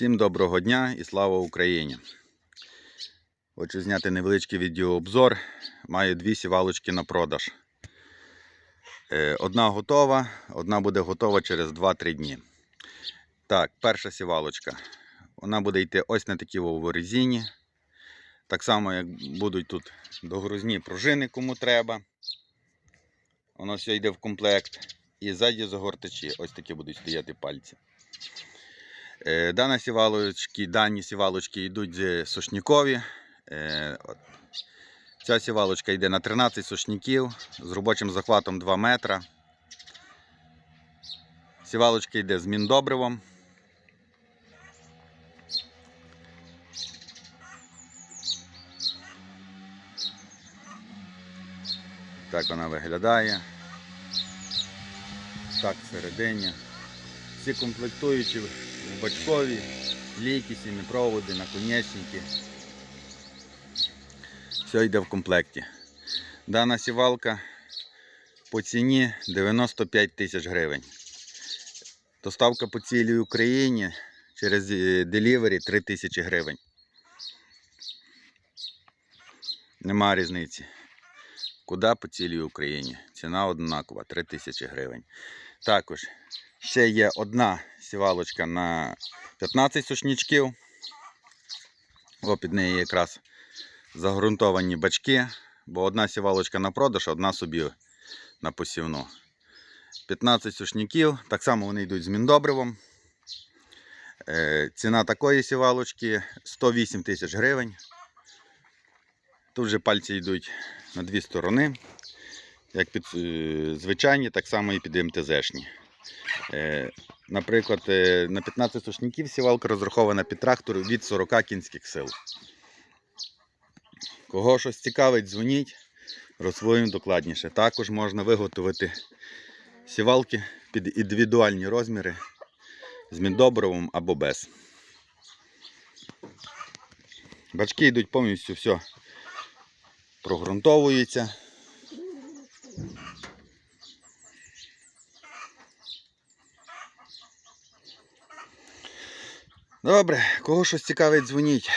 Всім доброго дня і слава Україні! Хочу зняти невеличкий відеообзор. Маю дві сівалочки на продаж. Е, Одна готова, одна буде готова через 2-3 дні. Так, перша сівалочка. Вона буде йти ось на такій в. Так само, як будуть тут догрузні пружини, кому треба. Воно все йде в комплект. І ззаді загортачі. Ось такі будуть стояти пальці. Е, Дана сівалочки, дані сівалочки йдуть сушнікові. Е. Ця сівалочка йде на 13 сушніків з робочим захватом 2 метра. Сівалочка йде з міндобривом. Так вона виглядає. Так всередині. Всі комплектуючі бачкові, ліки, сіміпроводи, наконечники. Все йде в комплекті. Дана сівалка по ціні 95 тисяч гривень. Доставка по цілій Україні через е, делівері 3 тисячі гривень. Нема різниці. Куди по цілій Україні? Ціна однакова 3 тисячі гривень. Також ще є одна сівалочка на 15 сушнічків. О, під неї якраз загрунтовані бачки, бо одна сівалочка на продаж, одна собі на посівну. 15 сушніків, так само вони йдуть з міндобривом. Е, Ціна такої сівалочки 108 тисяч гривень. Тут же пальці йдуть на дві сторони. Як під е, звичайні, так само і під МТЗшні. Наприклад, е, на 15 сушників сівалка розрахована під трактор від 40 кінських сил. Кого щось цікавить, дзвоніть, розповім докладніше. Також можна виготовити сівалки під індивідуальні розміри з міндобровим або без. Бачки йдуть повністю все прогрунтовується. Добре, кого щось цікавить, дзвоніть.